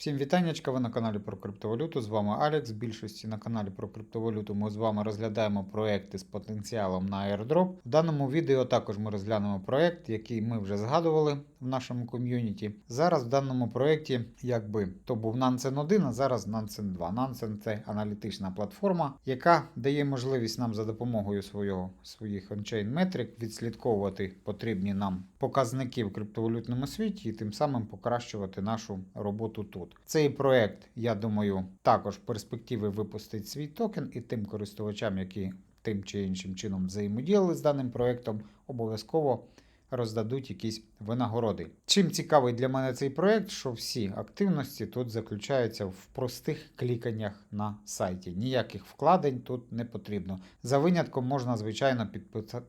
Всім вітаннячка, ви на каналі про криптовалюту. З вами Алекс. В більшості на каналі про криптовалюту ми з вами розглядаємо проекти з потенціалом на airdrop. В даному відео також ми розглянемо проект, який ми вже згадували в нашому ком'юніті. Зараз в даному проекті, якби то був Nansen 1, а зараз Nansen 2. Nansen це аналітична платформа, яка дає можливість нам за допомогою свого, своїх ончейн метрик відслідковувати потрібні нам показники в криптовалютному світі і тим самим покращувати нашу роботу тут. Цей проект, я думаю, також в перспективі випустить свій токен і тим користувачам, які тим чи іншим чином взаємодіяли з даним проектом, обов'язково роздадуть якісь винагороди. Чим цікавий для мене цей проект, що всі активності тут заключаються в простих кліканнях на сайті. Ніяких вкладень тут не потрібно. За винятком можна, звичайно,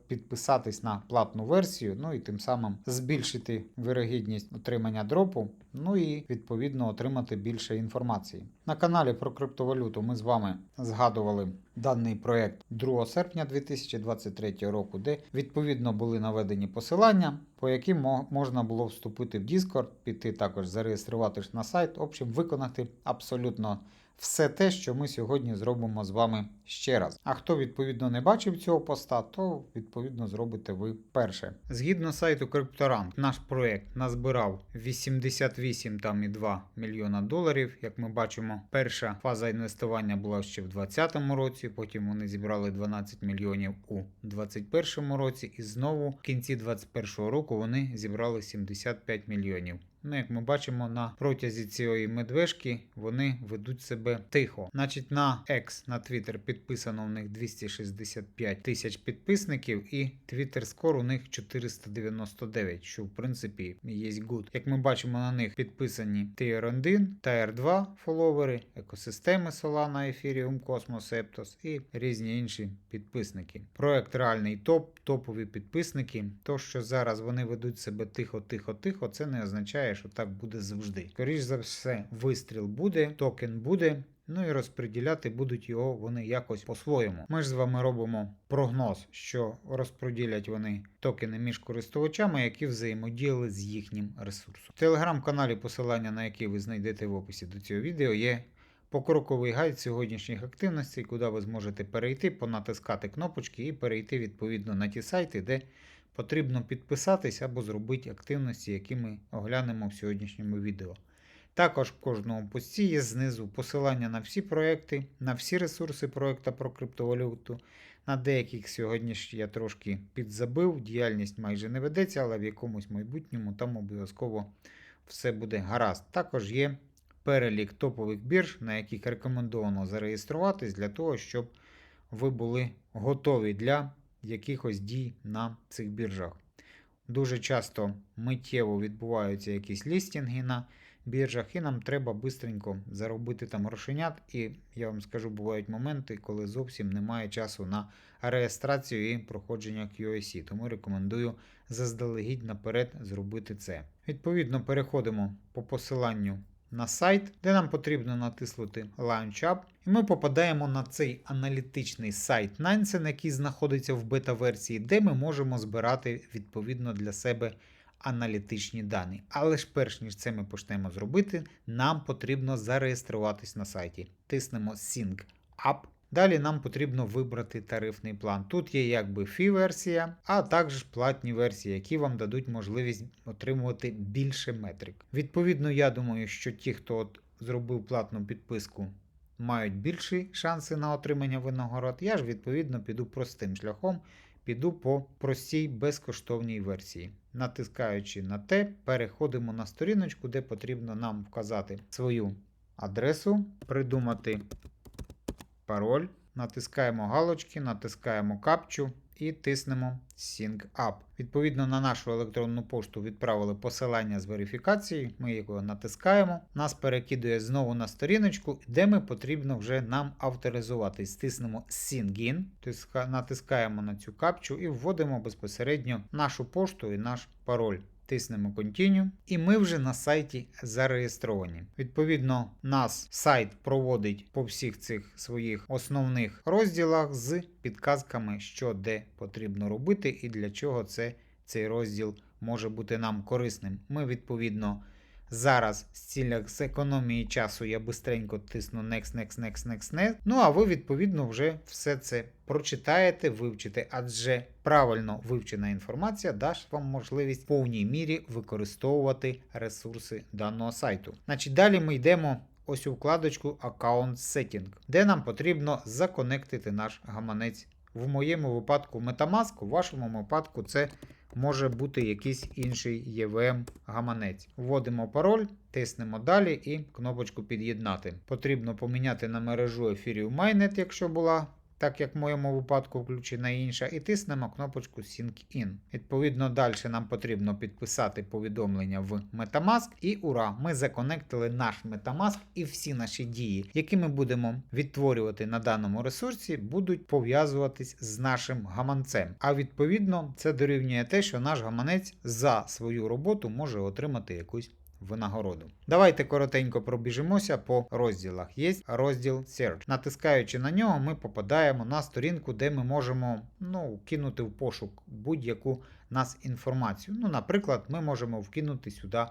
підписатись на платну версію, ну і тим самим збільшити вирогідність отримання дропу, ну і відповідно отримати більше інформації. На каналі про криптовалюту ми з вами згадували даний проект 2 серпня 2023 року, де відповідно були наведені посилання, по яким мо- можна було вступити в Discord, піти також зареєструватись на сайт, общем, виконати абсолютно все те, що ми сьогодні зробимо з вами ще раз. А хто відповідно не бачив цього поста, то відповідно зробите ви перше. Згідно сайту CryptoRank, наш проект назбирав 88,2 мільйона доларів. Як ми бачимо, перша фаза інвестування була ще в 2020 році, потім вони зібрали 12 мільйонів у 2021 році, і знову в кінці 2021 року вони зібрали 75 мільйонів. Ну, як ми бачимо, на протязі цієї медвежки вони ведуть себе тихо. Значить, на X, на Twitter підписано у них 265 тисяч підписників, і Twitter скор у них 499, що в принципі є good. Як ми бачимо, на них підписані Tier 1, Tier 2 фоловери, екосистеми Solana, Ethereum, Cosmos, Eptos і різні інші підписники. Проект реальний топ, топові підписники. То, що зараз вони ведуть себе тихо, тихо, тихо, це не означає, що так буде завжди. Скоріш за все, вистріл буде, токен буде. Ну і розподіляти будуть його вони якось по-своєму. Ми ж з вами робимо прогноз, що розподілять вони токени між користувачами, які взаємодіяли з їхнім ресурсом. В телеграм-каналі, посилання на який ви знайдете в описі до цього відео, є покроковий гайд сьогоднішніх активностей, куди ви зможете перейти, понатискати кнопочки і перейти відповідно на ті сайти, де потрібно підписатись або зробити активності, які ми оглянемо в сьогоднішньому відео. Також в кожному пості є знизу посилання на всі проекти, на всі ресурси проекту про криптовалюту. На деяких сьогодні ж я трошки підзабив, діяльність майже не ведеться, але в якомусь майбутньому там обов'язково все буде гаразд. Також є перелік топових бірж, на яких рекомендовано зареєструватись для того, щоб ви були готові для якихось дій на цих біржах. Дуже часто миттєво відбуваються якісь лістінги на біржах, і нам треба бистренько заробити там грошенят. І я вам скажу, бувають моменти, коли зовсім немає часу на реєстрацію і проходження QIC. Тому рекомендую заздалегідь наперед зробити це. Відповідно, переходимо по посиланню на сайт, де нам потрібно натиснути Launch Up, і ми попадаємо на цей аналітичний сайт Nansen, який знаходиться в бета-версії, де ми можемо збирати відповідно для себе аналітичні дані. Але ж перш ніж це ми почнемо зробити, нам потрібно зареєструватись на сайті. Тиснемо Sync Up. Далі нам потрібно вибрати тарифний план. Тут є якби фі-версія, а також платні версії, які вам дадуть можливість отримувати більше метрик. Відповідно, я думаю, що ті, хто от зробив платну підписку, мають більші шанси на отримання винагород. Я ж відповідно піду простим шляхом, піду по простій безкоштовній версії. Натискаючи на те, переходимо на сторіночку, де потрібно нам вказати свою адресу, придумати пароль, натискаємо галочки, натискаємо капчу і тиснемо Sync Up. Відповідно на нашу електронну пошту відправили посилання з верифікації. Ми його натискаємо. Нас перекидує знову на сторіночку, де ми потрібно вже нам авторизуватись. Тиснемо Sync In, натискаємо на цю капчу і вводимо безпосередньо нашу пошту і наш пароль. Тиснемо Continue, і ми вже на сайті зареєстровані. Відповідно, нас сайт проводить по всіх цих своїх основних розділах з підказками, що де потрібно робити і для чого це, цей розділ може бути нам корисним. Ми відповідно зараз з цілях з економії часу я бистренько тисну next, next, next, next, next. Ну а ви відповідно вже все це прочитаєте, вивчите, адже правильно вивчена інформація дасть вам можливість в повній мірі використовувати ресурси даного сайту. Значить, далі ми йдемо. Ось у вкладочку Account Setting, де нам потрібно законектити наш гаманець. В моєму випадку Metamask, у вашому випадку це може бути якийсь інший EVM гаманець. Вводимо пароль, тиснемо далі і кнопочку під'єднати. Потрібно поміняти на мережу Ethereum Mainnet, якщо була. Так як в моєму випадку включена інша, і тиснемо кнопочку Sync In. Відповідно, далі нам потрібно підписати повідомлення в Metamask. І ура! Ми законектили наш Metamask і всі наші дії, які ми будемо відтворювати на даному ресурсі, будуть пов'язуватись з нашим гаманцем. А відповідно, це дорівнює те, що наш гаманець за свою роботу може отримати якусь винагороду. Давайте коротенько пробіжимося по розділах. Є розділ Search. Натискаючи на нього, ми попадаємо на сторінку, де ми можемо ну, кинути в пошук будь-яку нас інформацію. Ну, наприклад, ми можемо вкинути сюди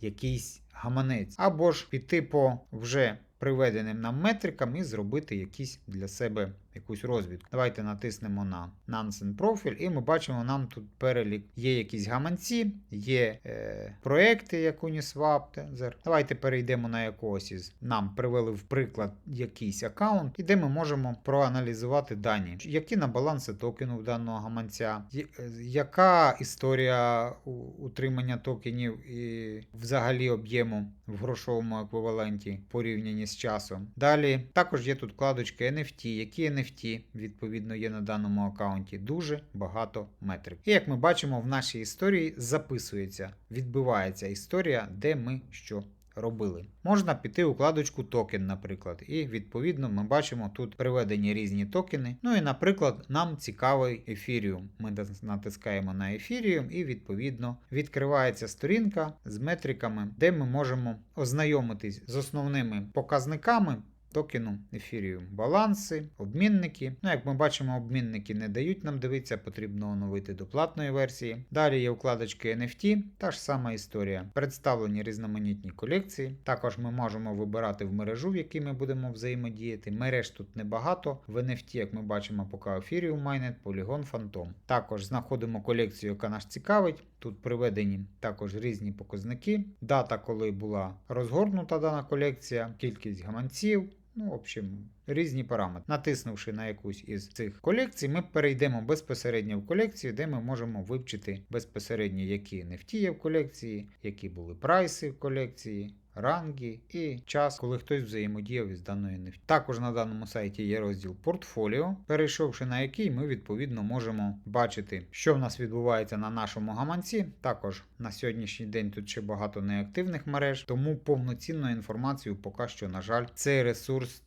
якийсь гаманець, або ж піти по вже приведеним нам метрикам і зробити якісь для себе якусь розвідку. Давайте натиснемо на Nansen профіль, і ми бачимо, нам тут перелік є якісь гаманці, є е, проекти, як Uniswap. Tether. Давайте перейдемо на якогось із. Нам привели в приклад якийсь аккаунт, і де ми можемо проаналізувати дані, які на баланси токену даного гаманця, е, яка історія утримання токенів і взагалі об'єму в грошовому еквіваленті порівняні з часом. Далі також є тут вкладочки NFT, які NFT відповідно є на даному аккаунті. Дуже багато метрик. І як ми бачимо, в нашій історії записується, відбивається історія, де ми що робили. Можна піти у вкладочку токен, наприклад, і відповідно ми бачимо тут приведені різні токени. Ну і, наприклад, нам цікавий ефіріум. Ми натискаємо на ефіріум, і відповідно відкривається сторінка з метриками, де ми можемо ознайомитись з основними показниками. Токену Ethereum. баланси, обмінники. Ну, як ми бачимо, обмінники не дають нам дивитися, потрібно оновити до платної версії. Далі є вкладочки NFT, та ж сама історія. Представлені різноманітні колекції. Також ми можемо вибирати в мережу, в якій ми будемо взаємодіяти. Мереж тут небагато. В NFT, як ми бачимо, поки Ethereum Mainnet, Polygon Phantom. Також знаходимо колекцію, яка нас цікавить. Тут приведені також різні показники. Дата, коли була розгорнута дана колекція, кількість гаманців. Ну, в общем, різні параметри. Натиснувши на якусь із цих колекцій, ми перейдемо безпосередньо в колекцію, де ми можемо вивчити безпосередньо, які NFT є в колекції, які були прайси в колекції. Ранги і час, коли хтось взаємодіяв із даною NFT. Також на даному сайті є розділ портфоліо, перейшовши на який ми відповідно можемо бачити, що в нас відбувається на нашому гаманці. Також на сьогоднішній день тут ще багато неактивних мереж, тому повноцінну інформацію поки що, на жаль, цей ресурс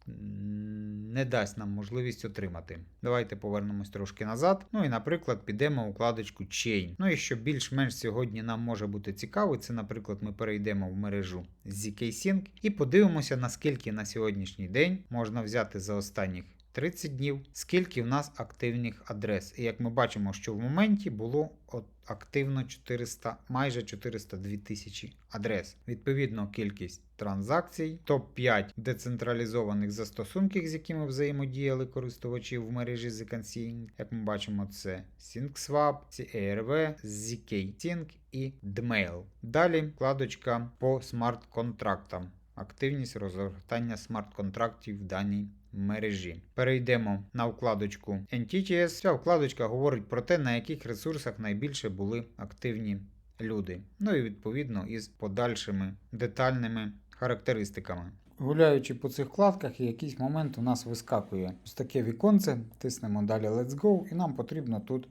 не дасть нам можливість отримати. Давайте повернемось трошки назад. Ну і, наприклад, підемо у вкладочку Chain. Ну і що більш-менш сьогодні нам може бути цікаво, це, наприклад, ми перейдемо в мережу ZK-Sync і подивимося, наскільки на сьогоднішній день можна взяти за останніх 30 днів, скільки в нас активних адрес. І як ми бачимо, що в моменті було от активно 400, майже 402 тисячі адрес. Відповідно, кількість транзакцій, топ-5 децентралізованих застосунків, з якими взаємодіяли користувачі в мережі ZK-Sync. Як ми бачимо, це SyncSwap, CARV, ZK-Sync і Dmail. Далі вкладочка по смарт-контрактам. Активність розгортання смарт-контрактів в даній мережі. Перейдемо на вкладочку Entities. Ця вкладочка говорить про те, на яких ресурсах найбільше були активні люди. Ну і відповідно із подальшими детальними характеристиками. Гуляючи по цих вкладках, якийсь момент у нас вискакує ось таке віконце, тиснемо далі Let's Go, і нам потрібно тут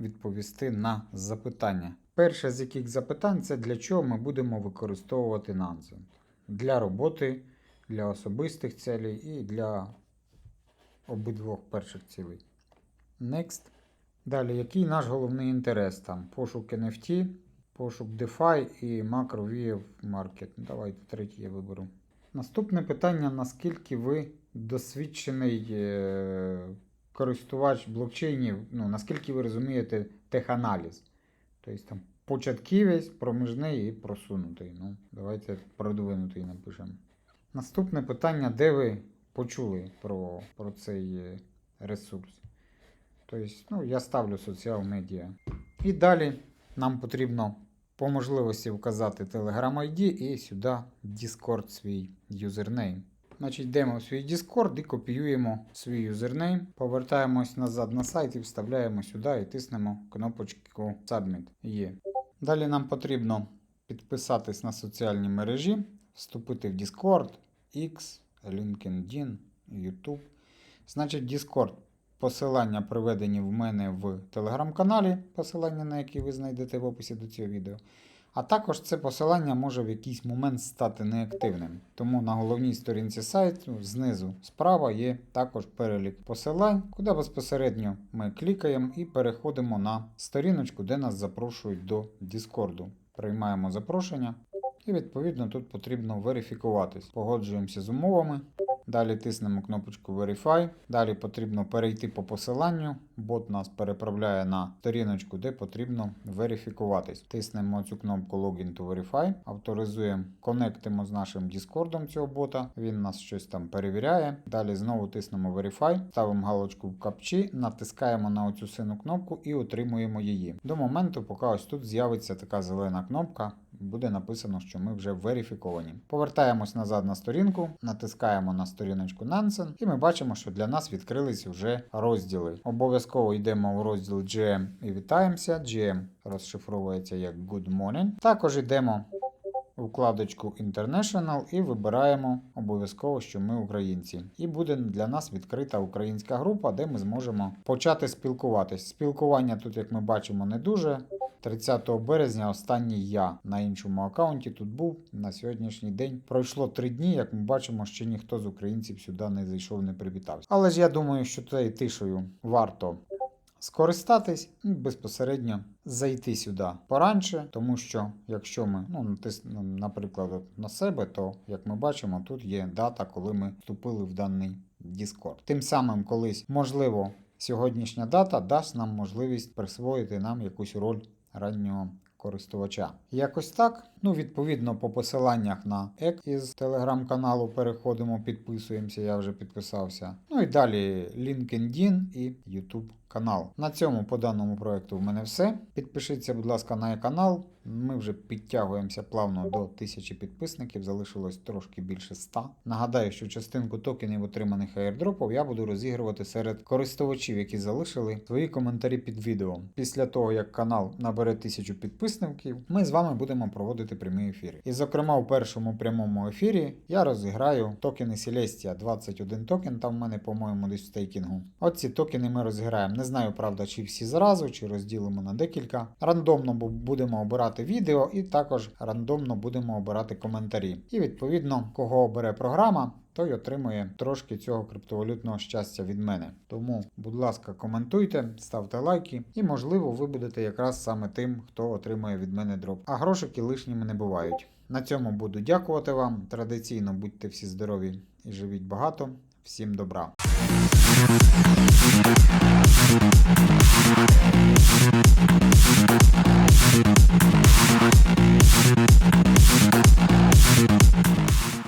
відповісти на запитання. Перше з яких запитань це для чого ми будемо використовувати Nansen. Для роботи, для особистих цілей і для обидвох перших цілей. Next. Далі, який наш головний інтерес? Там пошук NFT, пошук DeFi і Macro VF Market. Давайте третє я виберу. Наступне питання: наскільки ви досвідчений е, користувач блокчейнів, ну, наскільки ви розумієте теханаліз? Тобто там початківець, проміжний і просунутий. Ну, давайте продвинутий напишемо. Наступне питання, де ви почули про, про цей е, ресурс? Тобто, ну, я ставлю соціал медіа. І далі нам потрібно по можливості вказати Telegram ID і сюди Discord свій юзернейм. Значить, йдемо в свій Discord і копіюємо свій юзернейм, повертаємось назад на сайт і вставляємо сюди і тиснемо кнопочку Submit. Є. Далі нам потрібно підписатись на соціальні мережі, вступити в Discord, X, LinkedIn, YouTube. Значить, Discord посилання приведені в мене в телеграм-каналі, посилання на який ви знайдете в описі до цього відео. А також це посилання може в якийсь момент стати неактивним. Тому на головній сторінці сайту знизу справа є також перелік посилань, куди безпосередньо ми клікаємо і переходимо на сторіночку, де нас запрошують до Discord. Приймаємо запрошення. І відповідно тут потрібно верифікуватись. Погоджуємося з умовами. Далі тиснемо кнопочку Verify. Далі потрібно перейти по посиланню. Бот нас переправляє на сторіночку, де потрібно верифікуватись. Тиснемо цю кнопку Login to Verify, авторизуємо, конектимо з нашим Discord цього бота. Він нас щось там перевіряє. Далі знову тиснемо Verify, ставимо галочку в капчі, натискаємо на оцю сину кнопку і отримуємо її. До моменту, поки ось тут з'явиться така зелена кнопка. Буде написано, що ми вже верифіковані. Повертаємось назад на сторінку, натискаємо на сторіночку Nansen, і ми бачимо, що для нас відкрились вже розділи. Обов'язково йдемо в розділ GM і вітаємося. GM розшифровується як Good Morning. Також йдемо у вкладочку International і вибираємо обов'язково, що ми українці. І буде для нас відкрита українська група, де ми зможемо почати спілкуватись. Спілкування тут, як ми бачимо, не дуже. 30 березня останній я на іншому аккаунті тут був на сьогоднішній день. Пройшло три дні, як ми бачимо, ще ніхто з українців сюди не зайшов, не привітався. Але ж я думаю, що цією тишею варто скористатись і безпосередньо зайти сюди поранше, тому що якщо ми ну, натиснемо, наприклад, на себе, то як ми бачимо, тут є дата, коли ми вступили в даний Discord. Тим самим, колись, можливо, сьогоднішня дата дасть нам можливість присвоїти нам якусь роль раннього користувача. Якось так. Ну, відповідно, по посиланнях на ек із телеграм-каналу переходимо, підписуємося, я вже підписався. Ну і далі LinkedIn і YouTube канал. На цьому по даному проекту в мене все. Підпишіться, будь ласка, на канал. Ми вже підтягуємося плавно до 1000 підписників, залишилось трошки більше 100. Нагадаю, що частинку токенів, отриманих airdropів, я буду розігрувати серед користувачів, які залишили свої коментарі під відео. Після того, як канал набере 1000 підписників, ми з вами будемо проводити прямі ефіри. І, зокрема, у першому прямому ефірі я розіграю токени Celestia 21 токен, там в мене, по-моєму, десь в стейкінгу. От ці токени ми розіграємо. Не знаю, правда, чи всі зразу, чи розділимо на декілька. Рандомно будемо обирати відео, і також рандомно будемо обирати коментарі. І відповідно, кого обере програма. Той отримує трошки цього криптовалютного щастя від мене. Тому, будь ласка, коментуйте, ставте лайки, і можливо ви будете якраз саме тим, хто отримує від мене дроп. А грошики лишніми не бувають. На цьому буду дякувати вам. Традиційно будьте всі здорові і живіть багато. Всім добра. そして